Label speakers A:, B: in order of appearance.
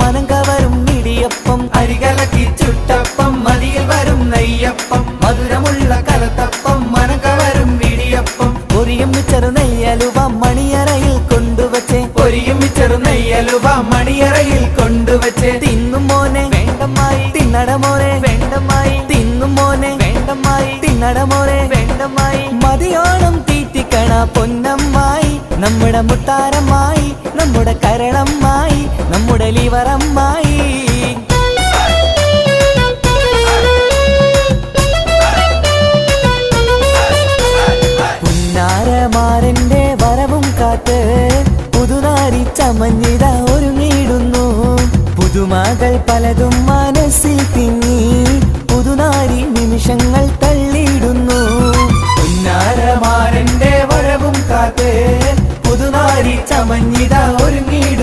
A: മനം കവരും ഇടിയപ്പം.
B: അരികലക്കി ചുട്ടപ്പം മതിയിൽ വരും നെയ്യപ്പം. മധുരമുള്ള കലത്തപ്പം മനം കവരും ഇടിയപ്പം.
A: പൊരിയും ചെറു നെയ്യലുവ മണിയറയിൽ കൊണ്ടുവച്ചേ.
B: പൊരിയും ചെറു നെയ്യലുവ മണിയറയിൽ കൊണ്ടുവച്ച്.
A: തിന്നും മോനെ വേണ്ടമായി തിന്നട മോനെ വേണ്ടമായി തിന്നും മോനെ വേണ്ടമായി തിന്നട മോനെ വേണ്ടമായി മതിയോണം തീറ്റിക്കണ പൊന്നമ്മായി. നമ്മുടെ മുത്താരമായി നമ്മുടെ കരളമ്മായി. നമ്മുടെ ലിവറമ്മായി പുന്നാരമാരന്റെ വരവും കാത്ത് പുതുനാരി ചമഞ്ഞിത ഒരുങ്ങിയിടുന്നു. പുതുമകൾ പലതും മനസ്സിൽ തിങ്ങി പുതുനാരി നിമിഷങ്ങൾ തള്ളിയിടുന്നു.
B: പുന്നാരമാരന്റെ വരവും കാത്ത് പുതുനാരി ചമഞ്ഞിത ഒരുങ്ങിയിടുന്നു.